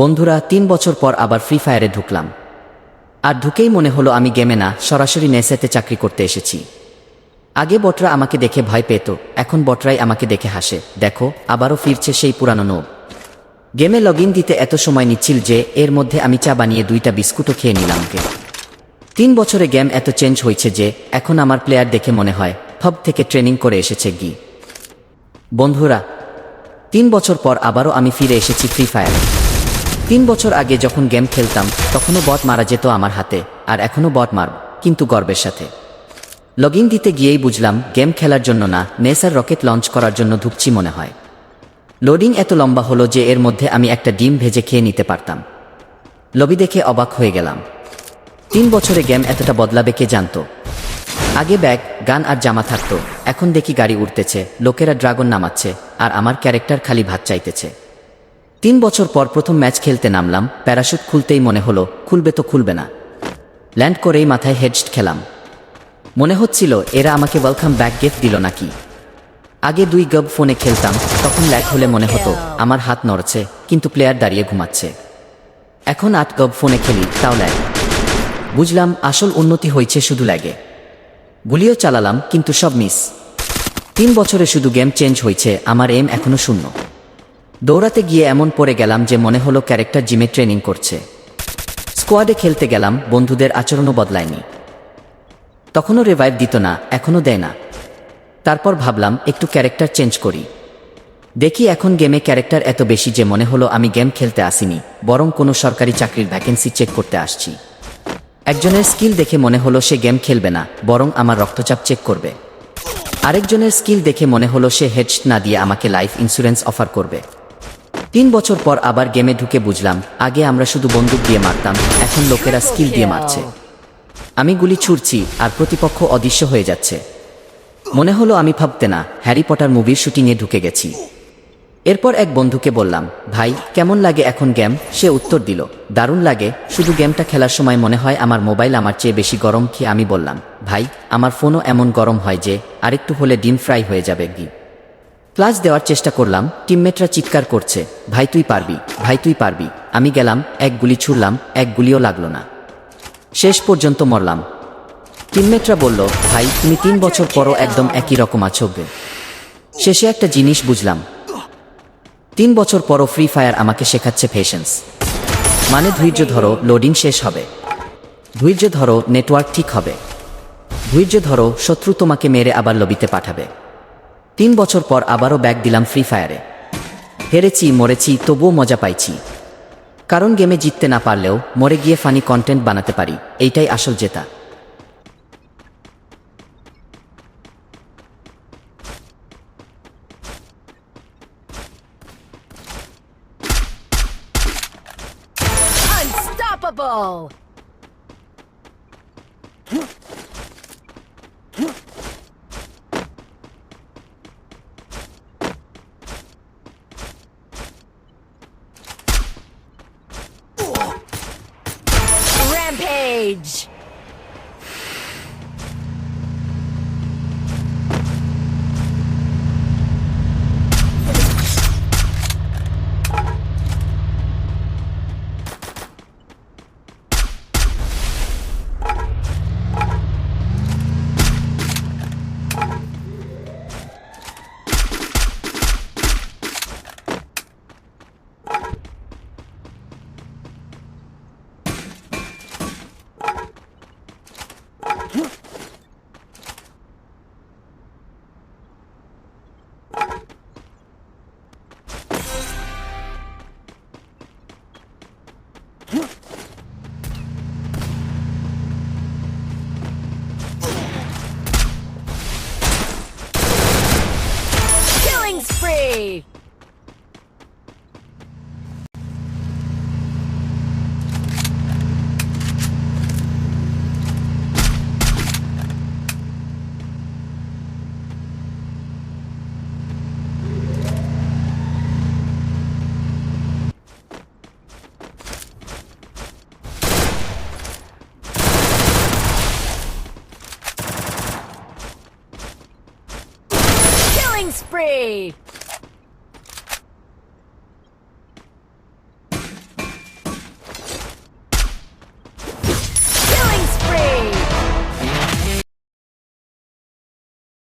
বন্ধুরা, তিন বছর পর আবার ফ্রি ফায়ারে ঢুকলাম। আর ঢুকেই মনে হলো আমি গেমে না, সরাসরি নেসেতে চাকরি করতে এসেছি। আগে বটরা আমাকে দেখে ভয় পেত, এখন বটরাই আমাকে দেখে হাসে। দেখো, আবারও ফিরছে সেই পুরানো নোব। গেমে লগ দিতে এত সময় নিচ্ছিল যে, এর মধ্যে আমি চা বানিয়ে দুইটা বিস্কুটও খেয়ে নিলাম গে তিন বছরে গেম এত চেঞ্জ হয়েছে যে, এখন আমার প্লেয়ার দেখে মনে হয়, ফব থেকে ট্রেনিং করে এসেছে গি। বন্ধুরা, তিন বছর পর আবারও আমি ফিরে এসেছি ফ্রি ফায়ার তিন বছর আগে যখন গেম খেলতাম, তখনও বট মারা যেত আমার হাতে, আর এখনও বট মারব, কিন্তু গর্বের সাথে। লগ দিতে গিয়েই বুঝলাম, গেম খেলার জন্য না নেসার রকেট লঞ্চ করার জন্য ঢুকছি মনে হয়। লোডিং এত লম্বা হলো যে এর মধ্যে আমি একটা ডিম ভেজে খেয়ে নিতে পারতাম। লবি দেখে অবাক হয়ে গেলাম। তিন বছরে গেম এতটা বদলাবে কে জানতো? আগে ব্যাগ, গান আর জামা থাকতো, এখন দেখি গাড়ি উঠতেছে লোকেরা ড্রাগন নামাচ্ছে, আর আমার ক্যারেক্টার খালি ভাত চাইতেছে। তিন বছর পর প্রথম ম্যাচ খেলতে নামলাম, প্যারাশুট খুলতেই মনে হলো, খুলবে তো খুলবে না। ল্যান্ড করেই মাথায় হেডস্ট খেলাম। মনে হচ্ছিল, এরা আমাকে ওয়েলকাম ব্যাক গিফট দিল নাকি। আগে দুই গব ফোনে খেলতাম, তখন ল্যাক হলে মনে হতো, আমার হাত নড়ছে, কিন্তু প্লেয়ার দাঁড়িয়ে ঘুমাচ্ছে। এখন আট গব ফোনে খেলি, তাও ল্যাগ। বুঝলাম, আসল উন্নতি হয়েছে শুধু ল্যাগে। গুলিও চালালাম, কিন্তু সব মিস। তিন বছরে শুধু গেম চেঞ্জ হয়েছে, আমার এম এখনও শূন্য। দৌড়াতে গিয়ে এমন পড়ে গেলাম যে মনে হলো ক্যারেক্টার জিমে ট্রেনিং করছে। স্কোয়াডে খেলতে গেলাম, বন্ধুদের আচরণও বদলায়নি। তখনও রেভাইভ দিত না, এখনও দেয় না। তারপর ভাবলাম, একটু ক্যারেক্টার চেঞ্জ করি। দেখি এখন গেমে ক্যারেক্টার এত বেশি যে মনে হলো আমি গেম খেলতে আসিনি, বরং কোনো সরকারি চাকরির ভ্যাকেন্সি চেক করতে আসছি। একজনের স্কিল দেখে মনে হলো সে গেম খেলবে না, বরং আমার রক্তচাপ চেক করবে। আরেকজনের স্কিল দেখে মনে হলো সে হেডস না দিয়ে আমাকে লাইফ ইন্স্যুরেন্স অফার করবে। তিন বছর পর আবার গেমে ঢুকে বুঝলাম, আগে আমরা শুধু বন্দুক দিয়ে মারতাম, এখন লোকেরা স্কিল দিয়ে মারছে। আমি গুলি ছুড়ছি আর প্রতিপক্ষ অদৃশ্য হয়ে যাচ্ছে। মনে হলো আমি ভাবতে না, হ্যারি পটার মুভির শুটিংয়ে ঢুকে গেছি। এরপর এক বন্ধুকে বললাম, ভাই, কেমন লাগে এখন গেম? সে উত্তর দিল, দারুণ লাগে, শুধু গেমটা খেলার সময় মনে হয় আমার মোবাইল আমার চেয়ে বেশি গরম কি? আমি বললাম, ভাই, আমার ফোনও এমন গরম হয় যে, আরেকটু হলে ডিম ফ্রাই হয়ে যাবে গি ক্লাস দেওয়ার চেষ্টা করলাম, টিমমেটরা চিৎকার করছে, ভাই, তুই পারবি, ভাই, তুই পারবি। আমি গেলাম, এক গুলি ছুড়লাম, এক গুলিও লাগল না। শেষ পর্যন্ত মরলাম। টিমমেটরা বলল, ভাই, তুমি তিন বছর পরও একদম একই রকম আছো শেষে একটা জিনিস বুঝলাম। তিন বছর পরও ফ্রি ফায়ার আমাকে শেখাচ্ছে পেশেন্স মানে ধৈর্য ধরো লোডিং শেষ হবে। ধৈর্য ধরো নেটওয়ার্ক ঠিক হবে। ধৈর্য ধরো, শত্রু তোমাকে মেরে আবার লবিতে পাঠাবে। তিন বছর পর আবারও ব্যাগ দিলাম ফ্রি ফায়ারে হেরেছি, মরেছি, তবুও মজা পাইছি। কারণ গেমে জিততে না পারলেও মরে গিয়ে ফানি কন্টেন্ট বানাতে পারি, এইটাই আসল জেতা। Unstoppable! Rampage! Killing spree!